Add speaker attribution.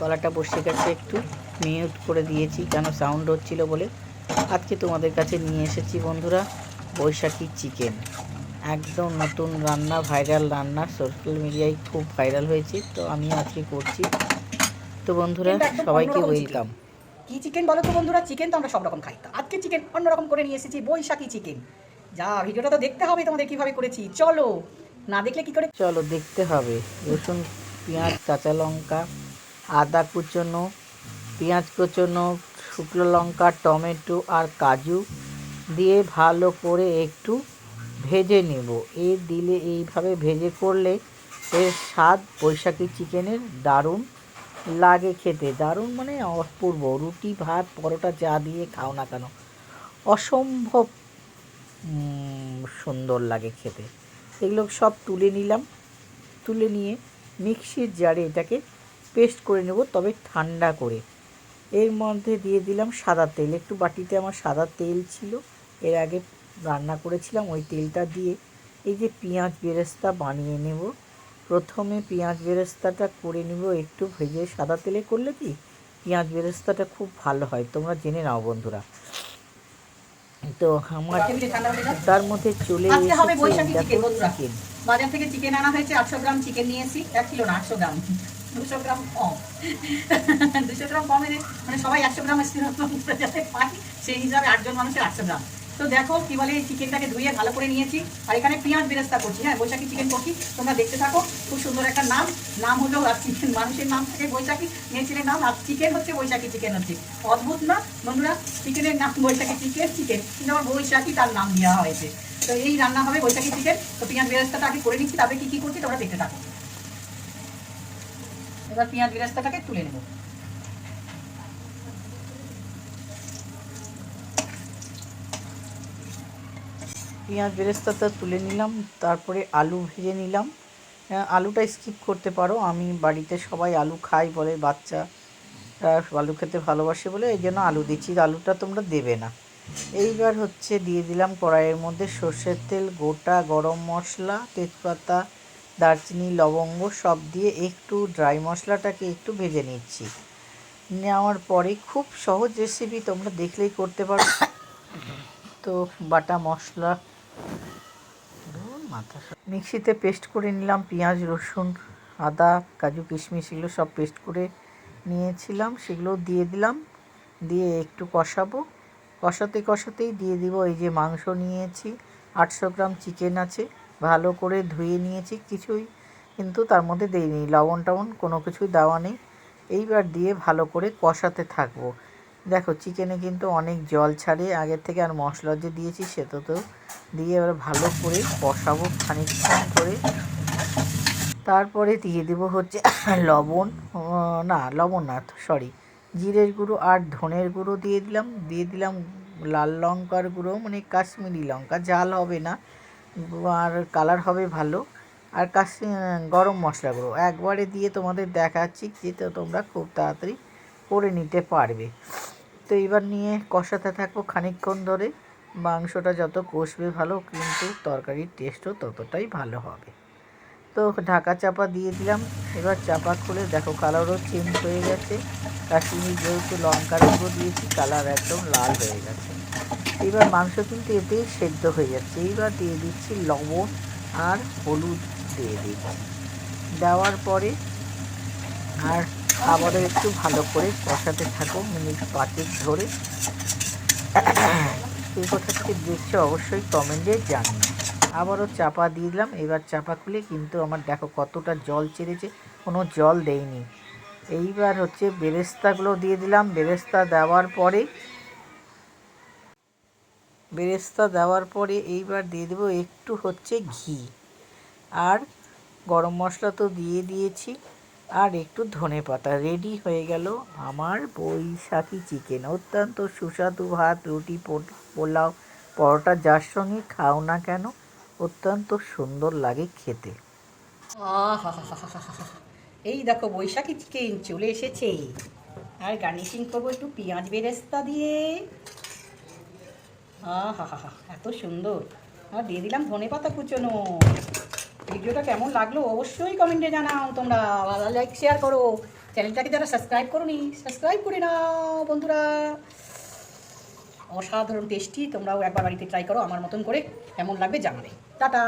Speaker 1: গলাটা বসে গেছে একটু। মিউট করে দিয়েছি কেন সাউন্ড হচ্ছিল বলে। আজকে তোমাদের কাছে নিয়ে এসেছি বন্ধুরা বৈশাখী চিকেন একদম নতুন রান্না ভাইরাল রান্না। সোশ্যাল মিডিয়ায় খুব ভাইরাল হয়েছে তো আমি আজকে করছি। তো বন্ধুরা সবাইকে ওয়েলকাম
Speaker 2: কি চিকেন বলো তো বন্ধুরা? চিকেন তো আমরা সব রকম খাই। আজকে চিকেন অন্যরকম করে নিয়ে এসেছি বৈশাখী চিকেন যা ভিডিওটা তো দেখতে হবে তোমাদের কীভাবে করেছি। চলো না দেখলে কি করে?
Speaker 1: চলো দেখতে হবে। রসুন পেঁয়াজ কাঁচা লঙ্কা আদা কুচোনো, পেঁয়াজ কুচোনো, শুকনো লঙ্কা, টমেটো আর কাজু দিয়ে ভালো করে একটু ভেজে নেব। এ দিলে এইভাবে ভেজে করলে এর স্বাদ বৈশাখী চিকেনের দারুণ লাগে খেতে। দারুণ মানে অপূর্ব। রুটি, ভাত, পরোটা যা দিয়ে খাও না কেন, অসম্ভব সুন্দর লাগে খেতে। এগুলো সব তুলে নিলাম। তুলে নিয়ে মিক্সির জারে এটাকে পেস্ট করে নেব তবে ঠান্ডা করে। এর মধ্যে দিয়ে দিলাম সাদা তেল। একটু বাটিতে আমার সাদা তেল ছিল। এর আগে রান্না করেছিলাম ওই তেলটা দিয়ে। এই যে পেঁয়াজ বেরেস্তা বানিয়ে নেব। প্রথমে পেঁয়াজ বেরেস্তাটা করে নেব একটু ভেজে। সাদা তেলে করলে কি? পেঁয়াজ বেরেস্তাটা খুব ভালো হয়। তোমরা জেনে নাও বন্ধুরা। তো আমার। তার মধ্যে চলে এসেছে
Speaker 2: চিকেন বন্ধুরা।
Speaker 1: চিকেন
Speaker 2: বাজার থেকে চিকেন আনা হয়েছে আটশো গ্রাম চিকেন নিয়েছি এক কিলো না আটশো গ্রাম। দুশো গ্রাম কম। দুশো গ্রাম কমে মানে সবাই একশো গ্রাম যাতে পাই, সেই হিসাবে আটজন মানুষের আটশো গ্রাম। তো দেখো কি বলে, এই চিকেনটাকে ধুয়ে ভালো করে নিয়েছি। আর এখানে পেঁয়াজ বেরেস্তা করছি হ্যাঁ বৈশাখী চিকেন করছি। তোমরা দেখতে থাকো, খুব সুন্দর একটা নাম। নাম হলো আর চিকেন। মানুষের নাম থাকে বৈশাখী, মেয়ে নাম আর চিকেন হচ্ছে বৈশাখী চিকেন হচ্ছে। অদ্ভুত না? বন্ধুরা, চিকেনের নাম বৈশাখী চিকেন চিকেন। কিন্তু আমার বৈশাখী তার নাম দেওয়া হয়েছে। তো এই রান্না হবে বৈশাখী চিকেন। তো পেঁয়াজ বেরেস্তাটা আগে করে নিচ্ছি, তারপরে কি কি করছি তোমরা দেখতে থাকো। এবার পেঁয়াজ বেরেস্তাটাকে তুলে নেব।
Speaker 1: পেঁয়াজ বেরেস্তাটা তুলে নিলাম তারপরে আলু ভেজে নিলাম। আহ, আলুটা স্কিপ করতে পারো আমি বাড়িতে সবাই আলু খাই বলে বাচ্চা আলু খেতে ভালোবাসে বলে এই জন্য আলু দিচ্ছি আলুটা তোমরা দেবে না। এইবার হচ্ছে দিয়ে দিলাম কড়াইয়ের মধ্যে সর্ষের তেল গোটা গরম মশলা তেজপাতা দারচিনি, লবঙ্গ সব দিয়ে একটু ড্রাই মশলাটাকে একটু ভেজে নিচ্ছি। নেওয়ার পরে খুব সহজ রেসিপি তোমরা দেখলেই করতে পারো। তো বাটা মশলা মাথা মিক্সিতে পেস্ট করে নিলাম পেঁয়াজ, রসুন, আদা, কাজু, কিশমিশ এগুলো সব পেস্ট করে নিয়েছিলাম। সেগুলো দিয়ে দিলাম। দিয়ে একটু কষাবো। কষাতে কষাতেই দিয়ে দিব এই যে মাংস নিয়েছি। আটশো গ্রাম চিকেন আছে। ভালো করে ধুয়ে নিয়েছি কিছুই, কিন্তু তার মধ্যে দেইনি। লবণ টবণ কোনো কিছুই দেওয়া নেই। এইবার দিয়ে ভালো করে কষাতে থাকব। দেখো, চিকেনে কিন্তু অনেক জল ছাড়ে। আগের থেকে আর মশলা যে দিয়েছি সেটা তো দিয়ে এবার ভালো করে কষাবো খানিকক্ষণ করে। তারপরে দিয়ে দেবো হচ্ছে লবণ না লবণ না সরি জিরের গুঁড়ো আর ধনের গুঁড়ো দিয়ে দিলাম। দিয়ে দিলাম লাল লঙ্কার গুঁড়ো মানে কাশ্মীরি লঙ্কা ঝাল হবে না। আর কালার হবে ভালো। আর কাশি গরম মশলাগুলো একবারে দিয়ে তোমাদের দেখাচ্ছি যেটা তোমরা খুব তাড়াতাড়ি করে নিতে পারবে। তো এবার নিয়ে কষাতে থাকব খানিকক্ষণ ধরে। মাংসটা যত কষবে ভালো, কিন্তু তরকারির টেস্টও ততটাই ভালো হবে। তো ঢাকা চাপা দিয়ে দিলাম। এবার চাপা খুলে দেখো কালারও চেঞ্জ হয়ে গেছে। কাশ্মীরি যেহেতু লঙ্কার গুঁড়ো দিয়েছি, কালার একদম লাল হয়ে গেছে। এবার মাংস কিন্তু এতেই সেদ্ধ হয়ে যাচ্ছে। এইবার দিয়ে দিচ্ছি লবণ আর হলুদ দিয়ে দিচ্ছি। দেওয়ার পরে আর আবারও একটু ভালো করে কষাতে থাকো, মিনিট পাঁচেক ধরে। এই কথা থেকে দেখছ, অবশ্যই কমেন্টে জানিও। আবারও চাপা দিয়ে দিলাম, এবার চাপা খুলে কিন্তু আমার দেখো কতটা জল ছেড়েছে, কোনো জল দেয়নি। এইবার হচ্ছে বেরেস্তাগুলো দিয়ে দিলাম, বেরেস্তা দেওয়ার পরে, বেরেস্তা দেওয়ার পরে এইবার দিয়ে দেবো একটু হচ্ছে ঘি। আর গরম মশলা তো দিয়ে দিয়েছি। আর একটু ধনে পাতা রেডি হয়ে গেল। আমার বৈশাখী চিকেন অত্যন্ত সুস্বাদু। ভাত, রুটি পোলাও, পরোটা যার সঙ্গে খাও না কেন, অত্যন্ত সুন্দর লাগে খেতে।
Speaker 2: এই দেখো বৈশাখী চিকেন চলে এসেছে। আর গার্নিশিং করব একটু পেঁয়াজ বেরেস্তা দিয়ে। হা হা হা এত সুন্দর। আর দিয়ে দিলাম ধনে পাতা কুচোনো। ভিডিওটা কেমন লাগল অবশ্যই কমেন্টে জানাও, তোমরা লাইক শেয়ার করো। চ্যানেলটাকে যারা সাবস্ক্রাইব করোনি সাবস্ক্রাইব করে নাও, বন্ধুরা। অসাধারণ টেস্টি তোমরাও একবার বাড়িতে ট্রাই করো, আমার মতন করে। কেমন লাগবে জানাবে। টাটা!